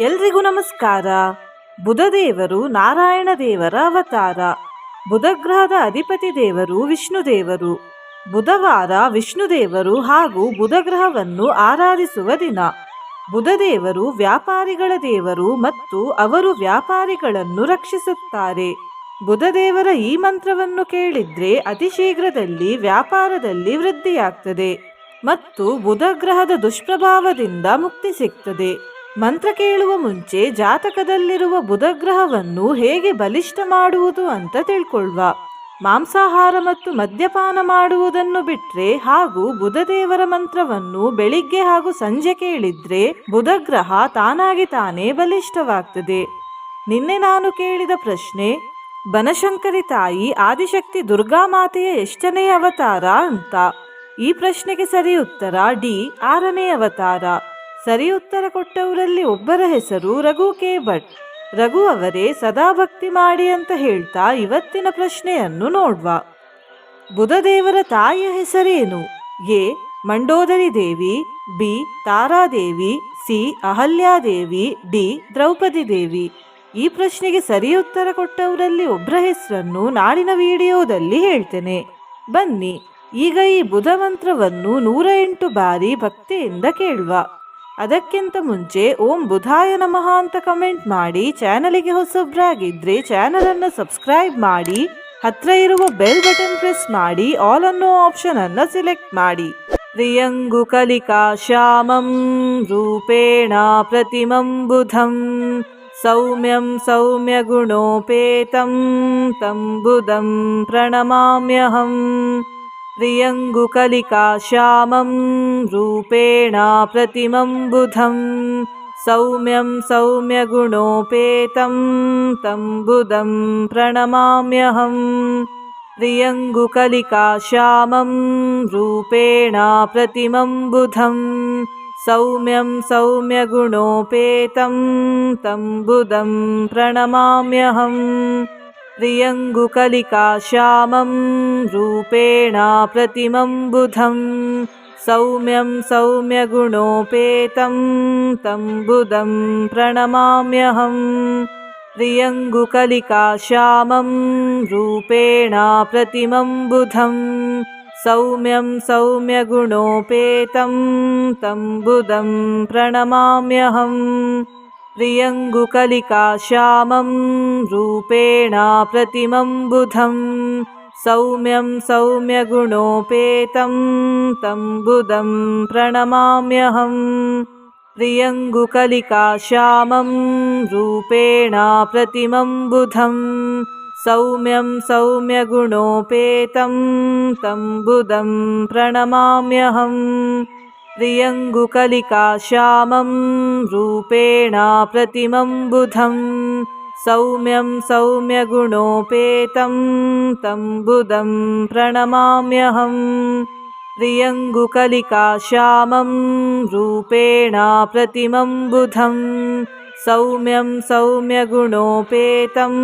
ಎಲ್ರಿಗೂ ನಮಸ್ಕಾರ. ಬುಧದೇವರು ನಾರಾಯಣ ದೇವರ ಅವತಾರ. ಬುಧಗ್ರಹದ ಅಧಿಪತಿ ದೇವರು ವಿಷ್ಣು ದೇವರು. ಬುಧವಾರ ವಿಷ್ಣು ದೇವರು ಹಾಗೂ ಬುಧಗ್ರಹವನ್ನು ಆರಾಧಿಸುವ ದಿನ. ಬುಧದೇವರು ವ್ಯಾಪಾರಿಗಳ ದೇವರು ಮತ್ತು ಅವರು ವ್ಯಾಪಾರಿಗಳನ್ನು ರಕ್ಷಿಸುತ್ತಾರೆ. ಬುಧದೇವರ ಈ ಮಂತ್ರವನ್ನು ಕೇಳಿದ್ರೆ ಅತಿ ಶೀಘ್ರದಲ್ಲಿ ವ್ಯಾಪಾರದಲ್ಲಿ ವೃದ್ಧಿಯಾಗ್ತದೆ ಮತ್ತು ಬುಧಗ್ರಹದ ದುಷ್ಪ್ರಭಾವದಿಂದ ಮುಕ್ತಿ ಸಿಗ್ತದೆ. ಮಂತ್ರ ಕೇಳುವ ಮುಂಚೆ ಜಾತಕದಲ್ಲಿರುವ ಬುಧಗ್ರಹವನ್ನು ಹೇಗೆ ಬಲಿಷ್ಠ ಮಾಡುವುದು ಅಂತ ತಿಳ್ಕೊಳ್ವ. ಮಾಂಸಾಹಾರ ಮತ್ತು ಮದ್ಯಪಾನ ಮಾಡುವುದನ್ನು ಬಿಟ್ರೆ ಹಾಗೂ ಬುಧದೇವರ ಮಂತ್ರವನ್ನು ಬೆಳಿಗ್ಗೆ ಹಾಗೂ ಸಂಜೆ ಕೇಳಿದ್ರೆ ಬುಧಗ್ರಹ ತಾನಾಗಿ ತಾನೇ ಬಲಿಷ್ಠವಾಗ್ತದೆ. ನಿನ್ನೆ ನಾನು ಕೇಳಿದ ಪ್ರಶ್ನೆ, ಬನಶಂಕರಿ ತಾಯಿ ಆದಿಶಕ್ತಿ ದುರ್ಗಾಮಾತೆಯ ಎಷ್ಟನೇ ಅವತಾರ ಅಂತ? ಈ ಪ್ರಶ್ನೆಗೆ ಸರಿ ಉತ್ತರ ಡಿ, ಆರನೇ ಅವತಾರ. ಸರಿ ಉತ್ತರ ಕೊಟ್ಟವರಲ್ಲಿ ಒಬ್ಬರ ಹೆಸರು ರಘು ಕೆ ಭಟ್ ರಘು ಅವರೇ ಸದಾ ಭಕ್ತಿ ಮಾಡಿ ಅಂತ ಹೇಳ್ತಾ ಇವತ್ತಿನ ಪ್ರಶ್ನೆಯನ್ನು ನೋಡ್ವಾ. ಬುಧದೇವರ ತಾಯಿಯ ಹೆಸರೇನು? A. Mandodari Devi, B. Taradevi, C. Ahalyadevi D. Draupadi Devi. ಈ ಪ್ರಶ್ನೆಗೆ ಸರಿ ಉತ್ತರ ಕೊಟ್ಟವರಲ್ಲಿ ಒಬ್ಬರ ಹೆಸರನ್ನು ನಾಳಿನ ವಿಡಿಯೋದಲ್ಲಿ ಹೇಳ್ತೇನೆ. ಬನ್ನಿ, ಈಗ ಈ ಬುಧ ಮಂತ್ರವನ್ನು ನೂರ ಎಂಟು ಬಾರಿ ಭಕ್ತಿಯಿಂದ ಕೇಳುವ. ಅದಕ್ಕಿಂತ ಮುಂಚೆ ಓಂ ಬುಧಾಯ ನಮಃ ಅಂತ ಕಮೆಂಟ್ ಮಾಡಿ, ಚಾನಲಿಗೆ ಹೊಸಬ್ರಾಗಿದ್ದರೆ ಚಾನಲನ್ನು ಸಬ್ಸ್ಕ್ರೈಬ್ ಮಾಡಿ, ಹತ್ರ ಇರುವ ಬೆಲ್ ಬಟನ್ ಪ್ರೆಸ್ ಮಾಡಿ, ಆಲ್ ಅನ್ನೋ ಆಪ್ಷನನ್ನು ಸೆಲೆಕ್ಟ್ ಮಾಡಿ. ಪ್ರಿಯಂಗು ಕಲಿಕಾ ಶ್ಯಾಮಂ ರೂಪೇಣ ಪ್ರತಿಮಂ ಬುಧಂ, ಸೌಮ್ಯಂ ಸೌಮ್ಯ ಗುಣೋಪೇತಂ ತಂ ಬುಧಂ ಪ್ರಣಮಾಮ್ಯಹಂ. श्यामं रूपेण प्रतिमं बुधं सौम्यं सौम्यगुणोपेतं तं बुधं प्रणमाम्यहं। प्रियङ्गुकलिका श्यामं रूपेण प्रतिमं बुधं सौम्यं सौम्यगुणोपेतं तं बुधं प्रणमाम्यहम्। प्रियङ्गुकलिका श्यामं रूपेण प्रतिमं बुधं सौम्यं सौम्यगुणोपेतं तं बुधं प्रणमाम्यहम् प्रियङ्गुकलिका श्यामं रूपेण प्रतिमं बुधं सौम्यं सौम्यगुणोपेतं तं बुधं प्रणमाम्यहम्। प्रियङ्गुकलिका श्यामं रूपेण प्रतिमं बुधं सौम्यं सौम्यगुणोपेतं तं बुधं प्रणमाम्यहम् प्रियङ्गुकलिका श्यामं रूपेण प्रतिमं बुधं सौम्यं सौम्यगुणोपेतं तं बुधं प्रणमाम्यहम्। प्रियङ्गुकलिका श्यामं रूपेण प्रतिमं बुधं सौम्यं सौम्यगुणोपेतं तं बुधं प्रणमाम्यहम् प्रियङ्गुकलिका श्यामं रूपेण प्रतिमं बुधं सौम्यं सौम्यगुणोपेतं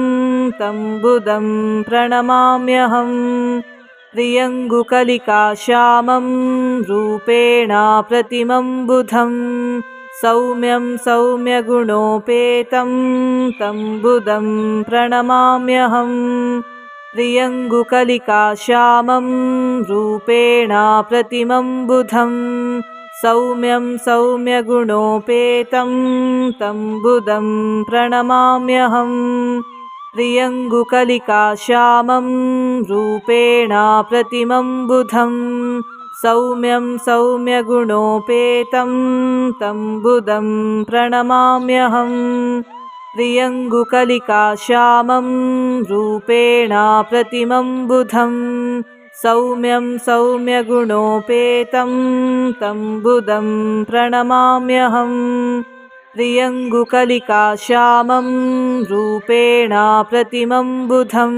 तं बुधं प्रणमाम्यहम्। प्रियङ्गुकलिका श्यामं रूपेण प्रतिमं बुधं सौम्यं सौम्यगुणोपेतं तं बुधं प्रणमाम्यहम् प्रियङ्गुकलिका श्यामं रूपेण प्रतिमं बुधं सौम्यं सौम्यगुणोपेतं तं बुधं प्रणमाम्यहम् प्रियङ्गुकलिका श्यामं रूपेण प्रतिमं बुधं सौम्यं सौम्यगुणोपेतं तं बुधं प्रणमाम्यहम्। प्रियङ्गुकलिका श्यामं रूपेण प्रतिमं बुधं सौम्यं सौम्यगुणोपेतं तं बुधं प्रणमाम्यहम्। प्रियङ्गुकलिका श्यामं रूपेण प्रतिमं बुधं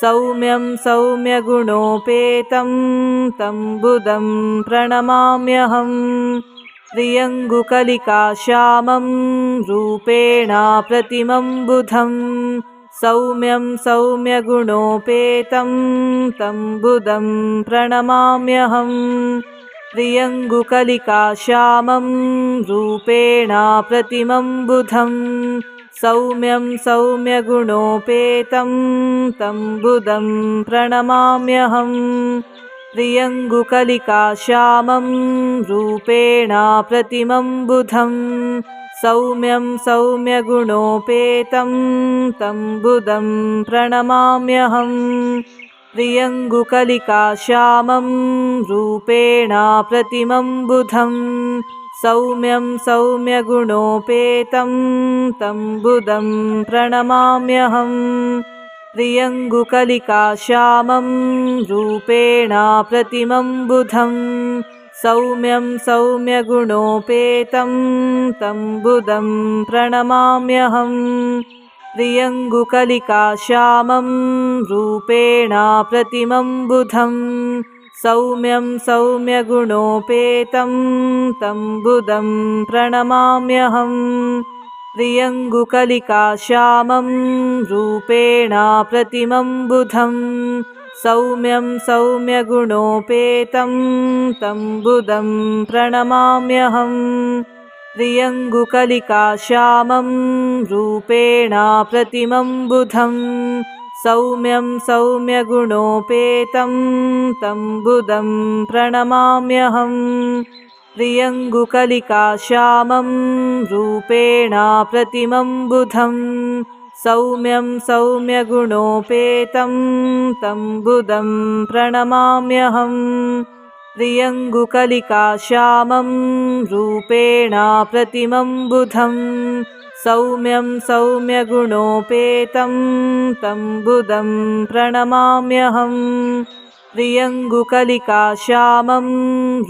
सौम्यं सौम्यगुणोपेतं तं बुधं प्रणमाम्यहम्। प्रियङ्गुकलिका श्यामं रूपेण प्रतिमं बुधं सौम्यं सौम्यगुणोपेतं तं बुधं प्रणमाम्यहम् प्रियङ्गुकलिकाश्यामं रूपेण प्रतिमं बुधं सौम्यं सौम्यगुणोपेतं तं बुधं प्रणमाम्यहम्। प्रियङ्गुकलिकाश्यामं रूपेण प्रतिमं बुधं सौम्यं सौम्यगुणोपेतं तं बुधं प्रणमाम्यहम् प्रियङ्गुकलिकाश्यामं रूपेण प्रतिमं बुधं सौम्यं सौम्यगुणोपेतं तं बुधं प्रणमाम्यहम् प्रियङ्गुकलिकाश्यामं रूपेण प्रतिमं बुधं सौम्यं सौम्यगुणोपेतं तं बुधं प्रणमाम्यहम् प्रियङ्गुकलिकाश्यामं रूपेण प्रतिमं बुधं सौम्यं सौम्यगुणोपेतं तं बुधं प्रणमाम्यहम् प्रियङ्गुकलिकाश्यामं रूपेण प्रतिमं बुधं सौम्यं सौम्यगुणोपेतं तं बुधं प्रणमाम्यहम् प्रियङ्गुकलिकाश्यामं रूपेण प्रतिमं बुधं सौम्यं सौम्यगुणोपेतं तं बुधं प्रणमाम्यहम् प्रियङ्गुकलिकाश्यामं रूपेण प्रतिमं बुधं सौम्यं सौम्यगुणोपेतं तं बुधं प्रणमाम्यहम् प्रियङ्गुकलिकाश्यामं रूपेण प्रतिमं बुधं सौम्यं सौम्यगुणोपेतं तं बुधं प्रणमाम्यहम् प्रियङ्गुकलिकाश्यामं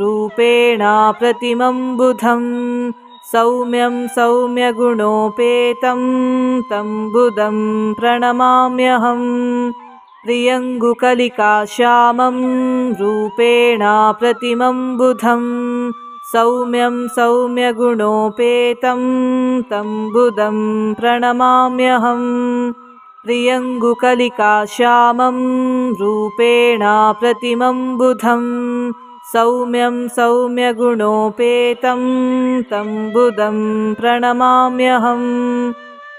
रूपेण प्रतिमं बुधं सौम्यं सौम्यगुणोपेतं तं बुधं प्रणमाम्यहम् प्रियङ्गुकलिकाश्यामं रूपेण प्रतिमं बुधं सौम्यं सौम्यगुणोपेतं तं बुधं प्रणमाम्यहम्। प्रियङ्गुकलिकाश्यामं रूपेण प्रतिमं बुधं सौम्यं सौम्यगुणोपेतं तं बुधं प्रणमाम्यहम्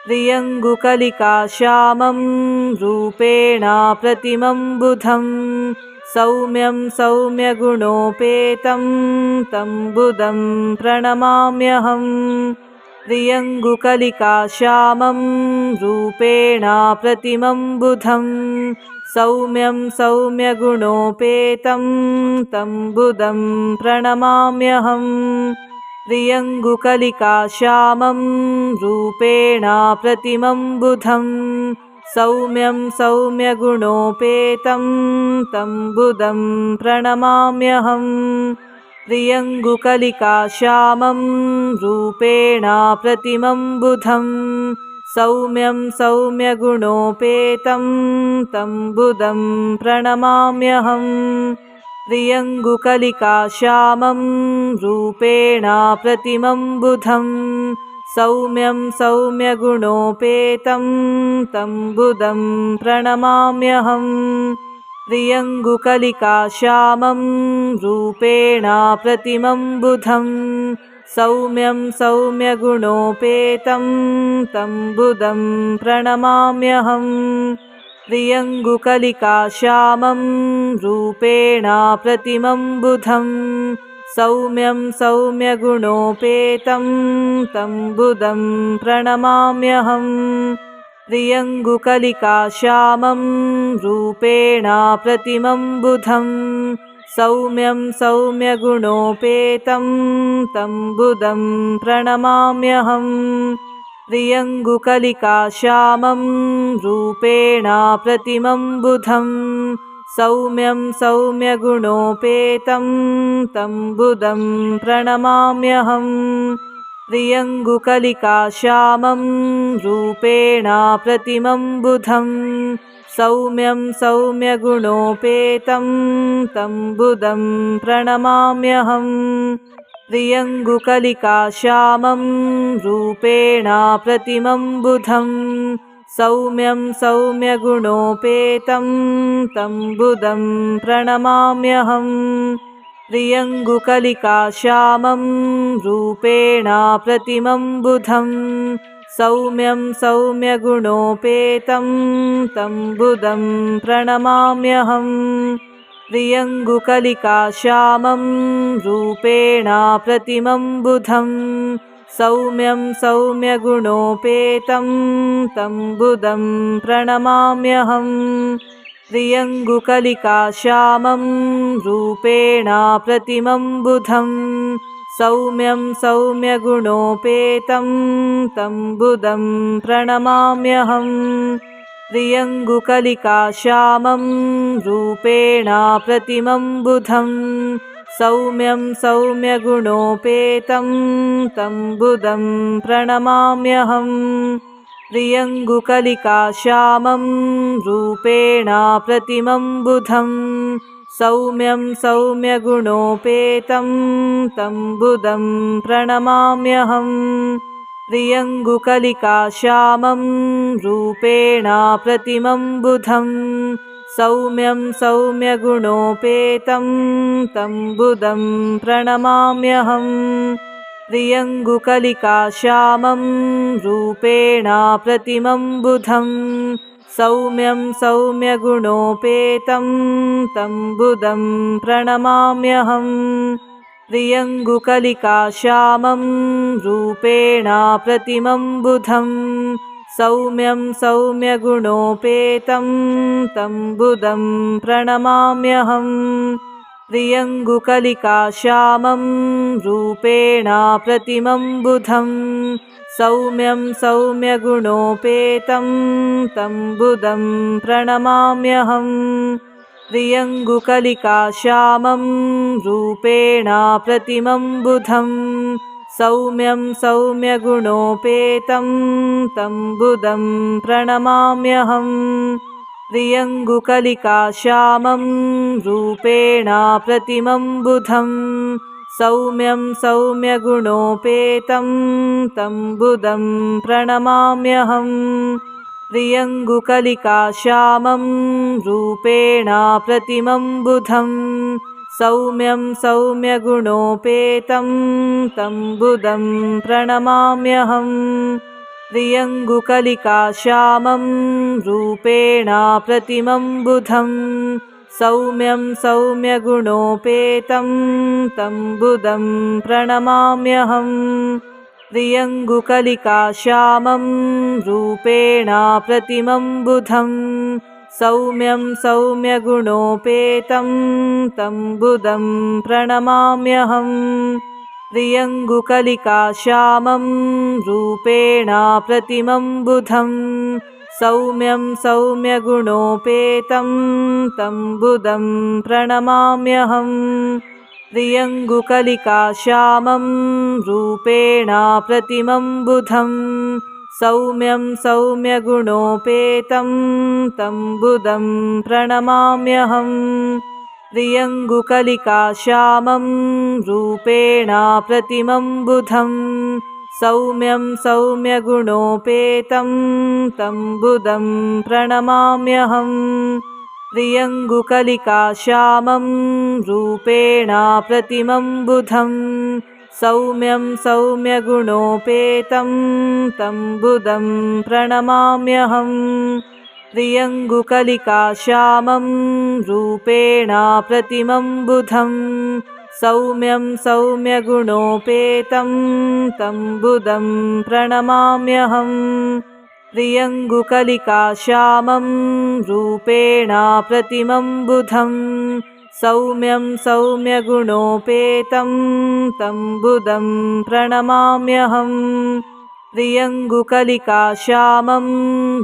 प्रियङ्गुकलिकाश्यामं रूपेण प्रतिमं बुधं सौम्यं सौम्यगुणोपेतं तं बुधं प्रणमाम्यहम् प्रियङ्गुकलिकाश्यामं रूपेण प्रतिमं बुधं सौम्यं सौम्यगुणोपेतं तं बुधं प्रणमाम्यहम् प्रियङ्गुकलिकाश्यामं रूपेण प्रतिमं बुधं सौम्यं सौम्यगुणोपेतं तं बुधं प्रणमाम्यहम् प्रियङ्गुकलिकाश्यामं रूपेण प्रतिमं बुधं सौम्यं सौम्यगुणोपेतं तं बुधं प्रणमाम्यहम् प्रियङ्गुकलिकाश्यामं रूपेण प्रतिमं बुधं सौम्यं सौम्यगुणोपेतं तं बुधं प्रणमाम्यहम् प्रियङ्गुकलिकाश्यामं रूपेण प्रतिमं बुधं सौम्यं सौम्यगुणोपेतं तं बुधं प्रणमाम्यहम् प्रियङ्गुकलिकाश्यामं रूपेण प्रतिमं बुधं सौम्यं सौम्यगुणोपेतं तं बुधं प्रणमाम्यहम् प्रियङ्गुकलिकाश्यामं रूपेण प्रतिमं बुधं सौम्यं सौम्यगुणोपेतं तं बुधं प्रणमाम्यहम् प्रियङ्गुकलिकाश्यामं रूपेण प्रतिमं बुधं सौम्यं सौम्यगुणोपेतं तं बुधं प्रणमाम्यहम् प्रियङ्गुकलिकाश्यामं रूपेण प्रतिमं बुधं सौम्यं सौम्यगुणोपेतं तं बुधं प्रणमाम्यहम् प्रियङ्गुकलिकाश्यामं रूपेण प्रतिमं बुधं सौम्यं सौम्यगुणोपेतं तं बुधं प्रणमाम्यहम् प्रियङ्गुकलिकाश्यामं रूपेण प्रतिमं बुधं सौम्यं सौम्यगुणोपेतं तं बुधं प्रणमाम्यहम् प्रियङ्गुकलिकाश्यामं रूपेण प्रतिमं बुधं सौम्यं सौम्यगुणोपेतं तं बुधं प्रणमाम्यहम् प्रियङ्गुकलिकाश्यामं रूपेण प्रतिमं बुधं सौम्यं सौम्यगुणोपेतं तं बुधं प्रणमाम्यहम् प्रियङ्गुकलिकाश्यामं रूपेण प्रतिमं बुधं सौम्यं सौम्यगुणोपेतं तं बुधं प्रणमाम्यहम् प्रियङ्गुकलिकाश्यामं रूपेण प्रतिमं बुधं सौम्यं सौम्यगुणोपेतं तं बुधं प्रणमाम्यहम् प्रियङ्गुकलिकाश्यामं रूपेण प्रतिमं बुधं सौम्यं सौम्यगुणोपेतं तं बुधं प्रणमाम्यहम् प्रियङ्गुकलिकाश्यामं रूपेण प्रतिमं बुधं सौम्यं सौम्यगुणोपेतं तं बुधं प्रणमाम्यहम् प्रियङ्गुकलिकाश्यामं रूपेण प्रतिमं बुधं सौम्यं सौम्यगुणोपेतं तं बुधं प्रणमाम्यहम् प्रियङ्गुकलिकाश्यामं रूपेण प्रतिमं बुधं सौम्यं सौम्यगुणोपेतं तं बुधं प्रणमाम्यहम् प्रियङ्गुकलिकाश्यामं रूपेण प्रतिमं बुधं सौम्यं सौम्यगुणोपेतं तं बुधं प्रणमाम्यहम् प्रियङ्गुकलिकाश्यामं रूपेण प्रतिमं बुधं सौम्यं सौम्यगुणोपेतं तं बुधं प्रणमाम्यहम् प्रियङ्गुकलिकाश्यामं रूपेण प्रतिमं बुधं सौम्यं सौम्यगुणोपेतं तं बुधं प्रणमाम्यहम् प्रियङ्गुकलिकाश्यामं रूपेण प्रतिमं बुधं सौम्यं सौम्यगुणोपेतं तं बुधं प्रणमाम्यहम् प्रियङ्गुकलिकाश्यामं रूपेण प्रतिमं बुधं सौम्यं सौम्यगुणोपेतं तं बुधं प्रणमाम्यहम् प्रियङ्गुकलिकाश्यामं रूपेण प्रतिमं बुधं सौम्यं सौम्यगुणोपेतं तं बुधं प्रणमाम्यहम् प्रियङ्गुकलिकाश्यामं रूपेण प्रतिमं बुधं सौम्यं सौम्यगुणोपेतं तं बुधं प्रणमाम्यहम् प्रियङ्गुकलिकाश्यामं रूपेण प्रतिमं बुधं सौम्यं सौम्यगुणोपेतं तं बुधं प्रणमाम्यहम् प्रियङ्गुकलिकाश्यामं रूपेण प्रतिमं बुधं सौम्यं सौम्यगुणोपेतं तं बुधं प्रणमाम्यहम् प्रियङ्गुकलिकाश्यामं रूपेण प्रतिमं बुधं सौम्यं सौम्यगुणोपेतं तं बुधं प्रणमाम्यहम् प्रियङ्गुकलिकाश्यामं रूपेण प्रतिमं बुधं सौम्यं सौम्यगुणोपेतं तं बुधं प्रणमाम्यहम् प्रियङ्गुकलिकाश्यामं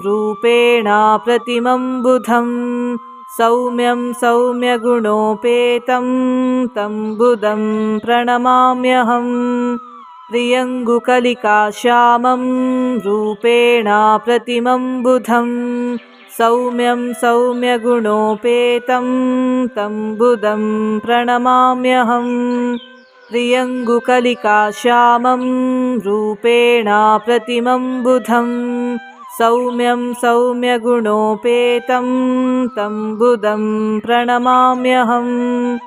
रूपेण प्रतिमं बुधं सौम्यं सौम्यगुणोपेतं तं बुधं प्रणमाम्यहम् प्रियङ्गुकलिकाश्यामं रूपेण प्रतिमं बुधं सौम्यं सौम्यगुणोपेतं तं बुधं प्रणमाम्यहम्। प्रियङ्गुकलिकाश्यामं रूपेण प्रतिमं बुधं सौम्यं सौम्यगुणोपेतं तं बुधं प्रणमाम्यहम्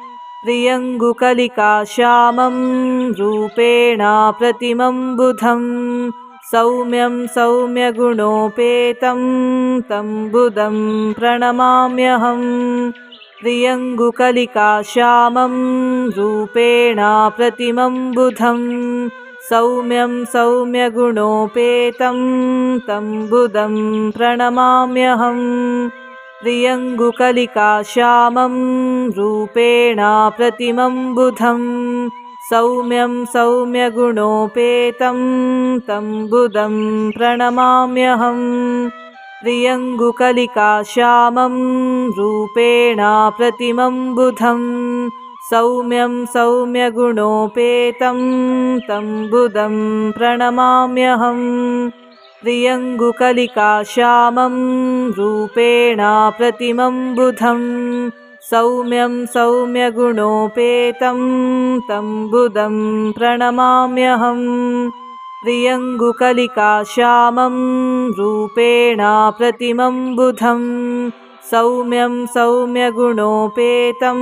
प्रियङ्गुकलिकाश्यामं रूपेण प्रतिमं बुधं सौम्यं सौम्यगुणोपेतं तं बुधं प्रणमाम्यहम्। प्रियङ्गुकलिकाश्यामं रूपेण प्रतिमं बुधं सौम्यं सौम्यगुणोपेतं तं बुधं प्रणमाम्यहम् प्रियङ्गुकलिकाश्यामं रूपेण प्रतिमं बुधं सौम्यं सौम्यगुणोपेतं तं बुधं प्रणमाम्यहम् प्रियङ्गुकलिकाश्यामं रूपेण प्रतिमं बुधं सौम्यं सौम्यगुणोपेतं तं बुधं प्रणमाम्यहम् प्रियङ्गुकलिकाश्यामं रूपेण प्रतिमं बुधं सौम्यं सौम्यगुणोपेतं तं बुधं प्रणमाम्यहम् प्रियङ्गुकलिकाश्यामं रूपेण प्रतिमं बुधं सौम्यं सौम्यगुणोपेतं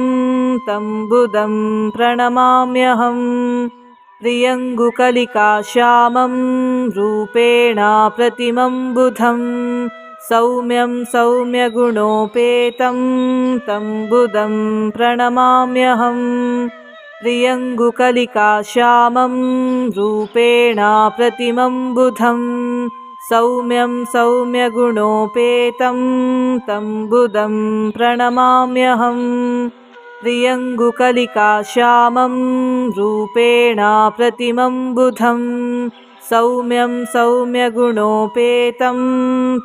तं बुधं प्रणमाम्यहम् प्रियङ्गुकलिकाश्यामं रूपेण प्रतिमं बुधं सौम्यं सौम्यगुणोपेतं तं बुधं प्रणमाम्यहम्। प्रियङ्गुकलिकाश्यामं रूपेण प्रतिमं बुधं सौम्यं सौम्यगुणोपेतं तं बुधं प्रणमाम्यहम् प्रियङ्गुकलिकाश्यामं रूपेण प्रतिमं बुधं सौम्यं सौम्यगुणोपेतं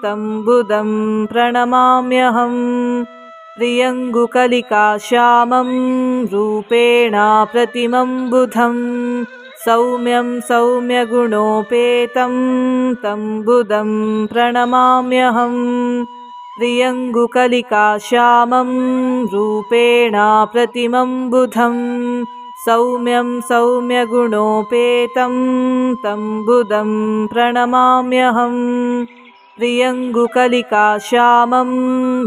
तं बुधं प्रणमाम्यहम्। प्रियङ्गुकलिकाश्यामं रूपेण प्रतिमं बुधं सौम्यं सौम्यगुणोपेतं तं बुधं प्रणमाम्यहम् प्रियङ्गुकलिकाश्यामं रूपेण प्रतिमं बुधं सौम्यं सौम्यगुणोपेतं तं बुधं प्रणमाम्यहम् प्रियङ्गुकलिकाश्यामं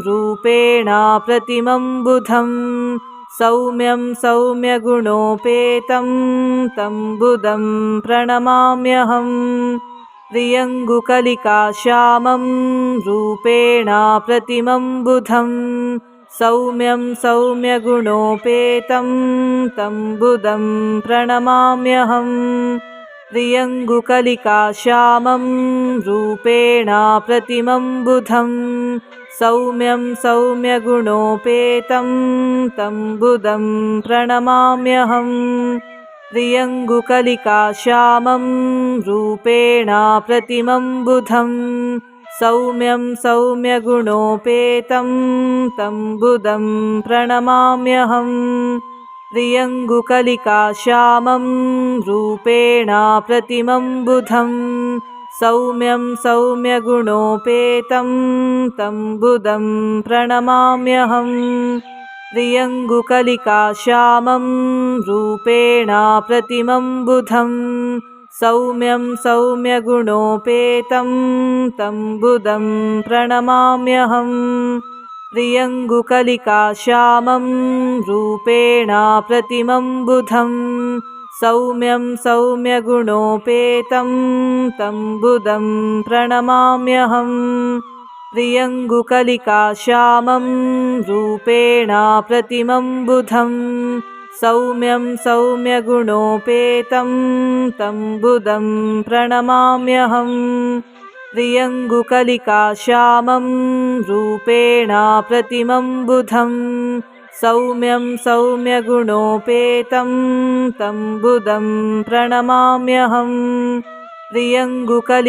रूपेण प्रतिमं बुधं सौम्यं सौम्यगुणोपेतं तं बुधं प्रणमाम्यहम् प्रियङ्गुकलिकाश्यामं रूपेण प्रतिमं बुधं सौम्यं सौम्यगुणोपेतं तं बुधं प्रणमाम्यहम् प्रियङ्गुकलिकाश्यामं रूपेण प्रतिमं बुधं सौम्यं सौम्यगुणोपेतं तं बुधं प्रणमाम्यहम् प्रियङ्गुकलिकाश्यामं रूपेण प्रतिमं बुधं सौम्यं सौम्यगुणोपेतं तं बुधं प्रणमाम्यहम् प्रियङ्गुकलिकाश्यामं रूपेण प्रतिमं बुधं सौम्यं सौम्यगुणोपेतं तं बुधं प्रणमाम्यहम् प्रियङ्गुकलिकाश्यामं रूपेण प्रतिमं बुधं सौम्यं सौम्यगुणोपेतं तं बुधं प्रणमाम्यहम् प्रियङ्गुकलिकाश्यामं रूपेण प्रतिमं बुधं सौम्यं सौम्यगुणोपेतं तं बुधं प्रणमाम्यहम् प्रियङ्गुकलिकाश्यामं रूपेण प्रतिमं बुधं सौम्यं सौम्यगुणोपेतं तं बुधं प्रणमाम्यहम् प्रियङ्गुकलिकाश्यामं रूपेण प्रतिमं बुधं सौम्यं सौम्यगुणोपेतं तं बुधं प्रणमाम्यहम् प्रियङ्गुकलिकाश्यामं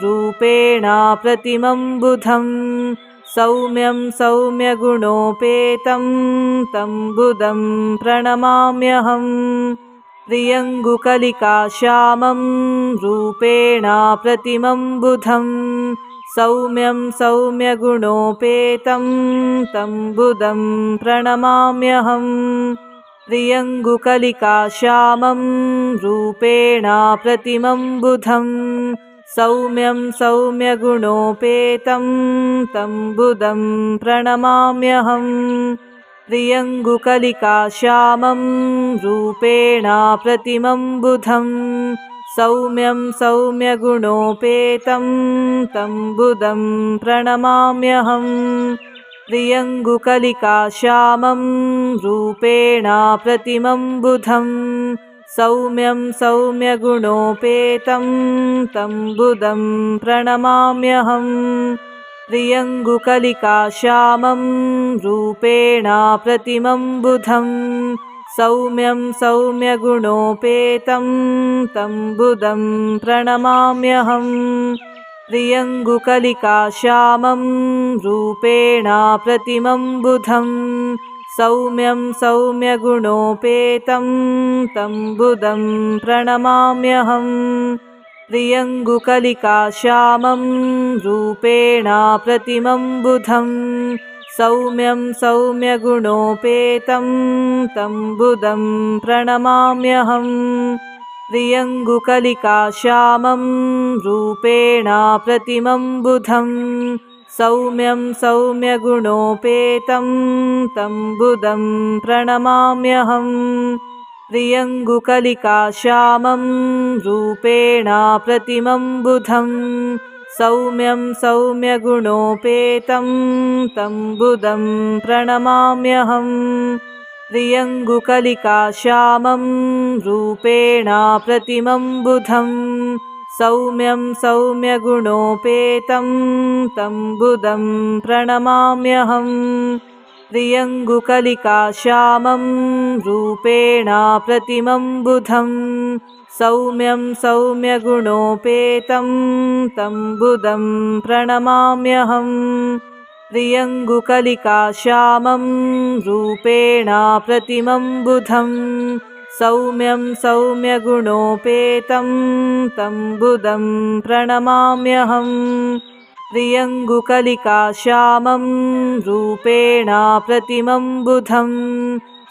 रूपेण प्रतिमं बुधं सौम्यं सौम्यगुणोपेतं तं बुधं प्रणमाम्यहम् प्रियङ्गुकलिकाश्यामं रूपेण प्रतिमं बुधं सौम्यं सौम्यगुणोपेतं तं बुधं प्रणमाम्यहम् प्रियङ्गुकलिकाश्यामं रूपेण प्रतिमं बुधं सौम्यं सौम्यगुणोपेतं तं बुधं प्रणमाम्यहम् प्रियङ्गुकलिकाश्यामं रूपेण प्रतिमं बुधं सौम्यं सौम्यगुणोपेतं तं बुधं प्रणमाम्यहम् प्रियङ्गुकलिकाश्यामं रूपेण प्रतिमं बुधं सौम्यं सौम्यगुणोपेतं तं बुधं प्रणमाम्यहम् प्रियङ्गुकलिकाश्यामं रूपेण प्रतिमं बुधं सौम्यं सौम्यगुणोपेतं तं बुधं प्रणमाम्यहम् प्रियङ्गुकलिकाश्यामं रूपेण प्रतिमं बुधं सौम्यं सौम्यगुणोपेतं तं बुधं प्रणमाम्यहम् प्रियङ्गुकलिकाश्यामं रूपेण प्रतिमं बुधं सौम्यं सौम्यगुणोपेतं तं बुधं प्रणमाम्यहम् प्रियङ्गुकलिकाश्यामं रूपेण प्रतिमं बुधं सौम्यं सौम्यगुणोपेतं तं बुधं प्रणमाम्यहम् प्रियङ्गुकलिकाश्यामं रूपेण प्रतिमं बुधं सौम्यं सौम्यगुणोपेतं तं बुधं प्रणमाम्यहम् प्रियङ्गुकलिकाश्यामं रूपेण प्रतिमं बुधं सौम्यं सौम्यगुणोपेतं तं बुधं प्रणमाम्यहम् प्रियङ्गुकलिकाश्यामं रूपेण प्रतिमं बुधं सौम्यं सौम्यगुणोपेतं तं बुधं प्रणमाम्यहम् प्रियङ्गुकलिकाश्यामं रूपेण प्रतिमं बुधं सौम्यं सौम्यगुणोपेतं तं बुधं प्रणमाम्यहम् प्रियङ्गुकलिकाश्यामं रूपेण प्रतिमं बुधं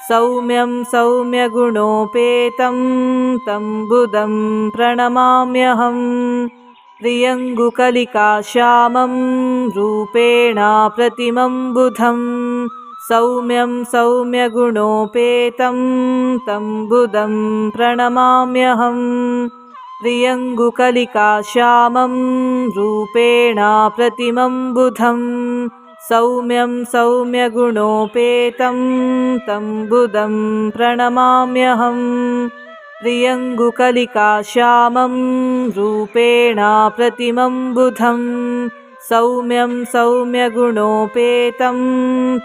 सौम्यं सौम्यगुणोपेतं तं बुधं प्रणमाम्यहम् प्रियङ्गुकलिकाश्यामं रूपेण प्रतिमं बुधं सौम्यं सौम्यगुणोपेतं तं बुधं प्रणमाम्यहम् प्रियङ्गुकलिकाश्यामं रूपेण प्रतिमं बुधं सौम्यं सौम्यगुणोपेतं तं बुधं प्रणमाम्यहम् प्रियङ्गुकलिकाश्यामं रूपेण प्रतिमं बुधं सौम्यं सौम्यगुणोपेतं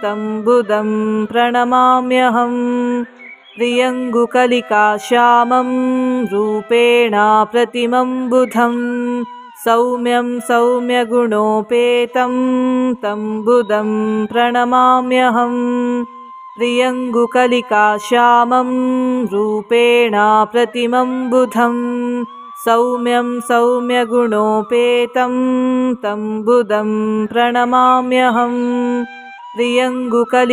तं बुधं प्रणमाम्यहम् प्रियङ्गुकलिकाश्यामं रूपेण प्रतिमं बुधं सौम्यं सौम्यगुणोपेतं तं बुधं प्रणमाम्यहम् प्रियङ्गुकलिकाश्यामं रूपेण प्रतिमं बुधं सौम्यं सौम्यगुणोपेतं तं बुधं प्रणमाम्यहम् प्रियङ्गुकलिकाश्यामं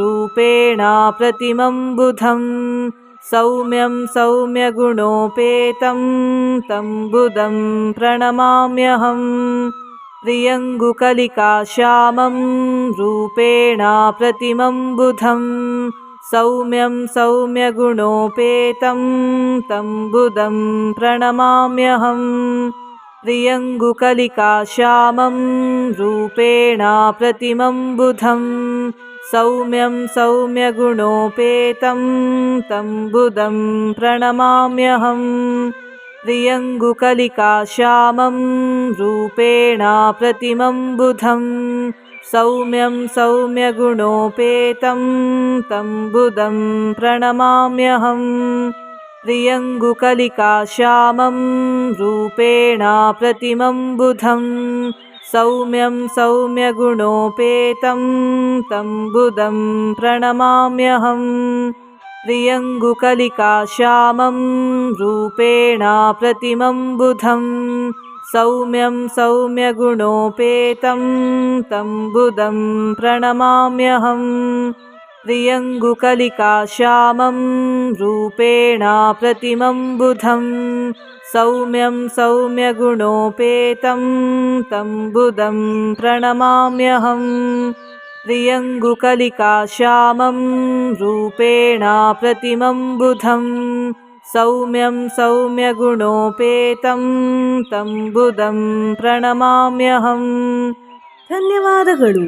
रूपेण प्रतिमं बुधं सौम्यं सौम्यगुणोपेतं तं बुधं प्रणमाम्यहम् प्रियङ्गुकलिकाश्यामं रूपेण प्रतिमं बुधं सौम्यं सौम्यगुणोपेतं तं बुधं प्रणमाम्यहम् प्रियङ्गुकलिकाश्यामं रूपेण प्रतिमं बुधं सौम्यं सौम्यगुणोपेतं तं बुधं प्रणमाम्यहम् प्रियङ्गुकलिकाश्यामं रूपेण प्रतिमं बुधं सौम्यं सौम्यगुणोपेतं तं बुधं प्रणमाम्यहम् प्रियङ्गुकलिकाश्यामं रूपेण प्रतिमं बुधं सौम्यं सौम्यगुणोपेतं तं बुधं प्रणमाम्यहम् प्रियङ्गुकलिकाश्यामं रूपेण प्रतिमं बुधं सौम्यं सौम्यगुणोपेतं तं बुधं प्रणमाम्यहम् प्रियङ्गुकलिकाश्यामं रूपेण प्रतिमं बुधं सौम्यं सौम्यगुणोपेतं तं बुधं प्रणमाम्यहम् प्रियङ्गुकलिका श्यामं रूपेण प्रतिमं बुधं सौम्यं सौम्यगुणोपेतं तं बुधं ಪ್ರಣಮಾಮ್ಯಹಂ ಧನ್ಯವಾದಗಳು